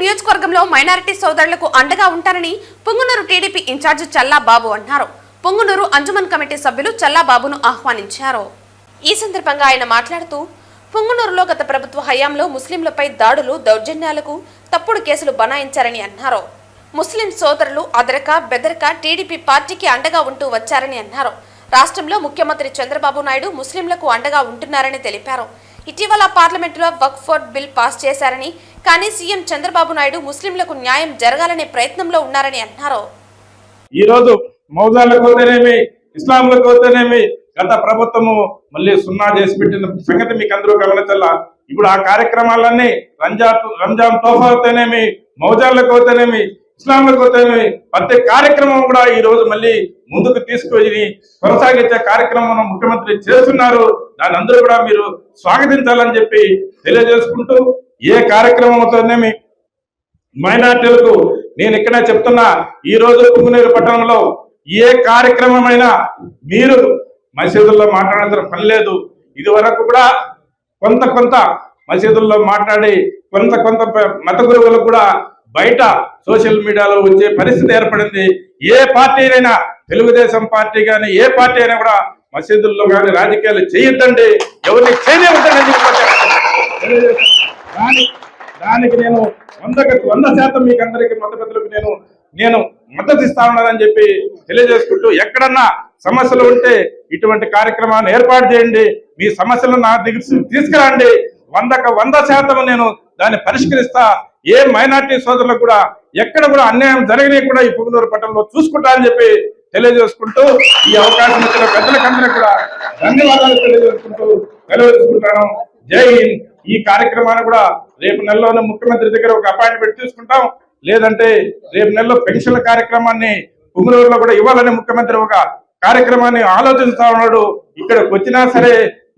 నియోజకవర్గంలో మైనారిటీ సోదరులకు అండగా ఉంటారని పుంగునూరు టీడీపీ ఇన్ఛార్జి చల్లాబాబు అన్నారు పుంగునూరు అంజుమన్ కమిటీ సభ్యులు చల్లా బాబును ఆహ్వానించారు. ఈ సందర్భంగా ఆయన మాట్లాడుతూ పుంగునూరులో గత ప్రభుత్వ హయాంలో ముస్లింలపై దాడులు దౌర్జన్యాలకు తప్పుడు కేసులు బనాయించారని అన్నారు. ముస్లిం సోదరులు అదరక బెదరక టీడీపీ పార్టీకి అండగా ఉంటూ వచ్చారని అన్నారు. రాష్ట్రంలో ముఖ్యమంత్రి చంద్రబాబు నాయుడు ముస్లింలకు అండగా ఉంటున్నారని తెలిపారు. ఇటీవల పార్లమెంటులో వక్ఫ్ బోర్డ్ బిల్ పాస్ చేశారని కానీ సీఎం చంద్రబాబు నాయుడు ముస్లింలకు న్యాయం జరగాలనే ప్రయత్నంలో ఉన్నారని అన్నారు ఈ రోజు మౌజాలకు పోతేనేమి గత ప్రభుత్వము మళ్ళీ సున్నా చేసి పెట్టిన సంగతి మీకు అందరూ గమనించాల? ఇప్పుడు ఆ కార్యక్రమాలన్నీ రంజాన్ రంజాన్ తోఫా అవుతేనేమి మౌజాలకు పోతేనేమి ఇస్లాంలకు పోతేనేమి ప్రతి కార్యక్రమం కూడా ఈ రోజు మళ్ళీ ముందుకు తీసుకొని కొనసాగించే కార్యక్రమం ముఖ్యమంత్రి చేస్తున్నారు. దాని అందరూ కూడా మీరు స్వాగతించాలని చెప్పి తెలియజేసుకుంటూ ఏ కార్యక్రమంతోనేమి మైనార్టీలకు నేను ఇక్కడే చెప్తున్నా ఈ రోజు పుంగునీరు పట్టణంలో ఏ కార్యక్రమమైనా మీరు మసీదుల్లో మాట్లాడాల్సిన పని లేదు. ఇది వరకు కూడా కొంత కొంత మసీదుల్లో మాట్లాడి కొంత కొంత మత గురువులకు కూడా బయట సోషల్ మీడియాలో వచ్చే పరిస్థితి ఏర్పడింది. ఏ పార్టీ అయినా తెలుగుదేశం పార్టీ కానీ ఏ పార్టీ అయినా కూడా మసీదుల్లో కానీ రాజకీయాలు చేయొద్దండి. ఎవరిని చేయనివ్వద్దని చెప్పి దానికి నేను వందకు వంద శాతం మీకు అందరికీ మత పెద్దలకు నేను నేను మద్దతు ఇస్తా ఉన్నానని చెప్పి తెలియజేసుకుంటూ ఎక్కడన్నా సమస్యలు ఉంటే ఇటువంటి కార్యక్రమాన్ని ఏర్పాటు చేయండి. మీ సమస్యలను నా దగ్గర తీసుకురండి. వందకు వంద శాతం నేను దాన్ని పరిష్కరిస్తా. ఏ మైనార్టీ సోదరులకు కూడా ఎక్కడ కూడా అన్యాయం జరిగినా కూడా ఈ పుగునూరు పట్టణంలో చూసుకుంటా అని చెప్పి తెలియజేసుకుంటూ ఈ అవకాశం ఇచ్చిన పెద్దలకందరూ కూడా ధన్యవాదాలు తెలియజేసుకుంటూ తెలియజేసుకుంటాను జై హింద్. ఈ కార్యక్రమాన్ని కూడా రేపు నెలలోనే ముఖ్యమంత్రి దగ్గర ఒక అపాయింట్మెంట్ తీసుకుంటాం. లేదంటే రేపు నెలలో పెన్షన్ల కార్యక్రమాన్ని పుంగనూరులో కూడా ఇవ్వాలని ముఖ్యమంత్రి ఒక కార్యక్రమాన్ని ఆలోచిస్తా ఉన్నాడు. ఇక్కడికి వచ్చినా సరే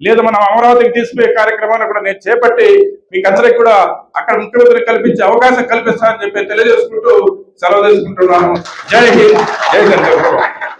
లేదు మనం అమరావతికి తీసుకునే కార్యక్రమాన్ని కూడా నేను చేపట్టి మీకు అందరికి కూడా అక్కడ ముఖ్యమంత్రి కల్పించే అవకాశం కల్పిస్తానని చెప్పి తెలియజేసుకుంటూ సెలవు తీసుకుంటున్నాను. జై హింద్. జై చంద్రబాబు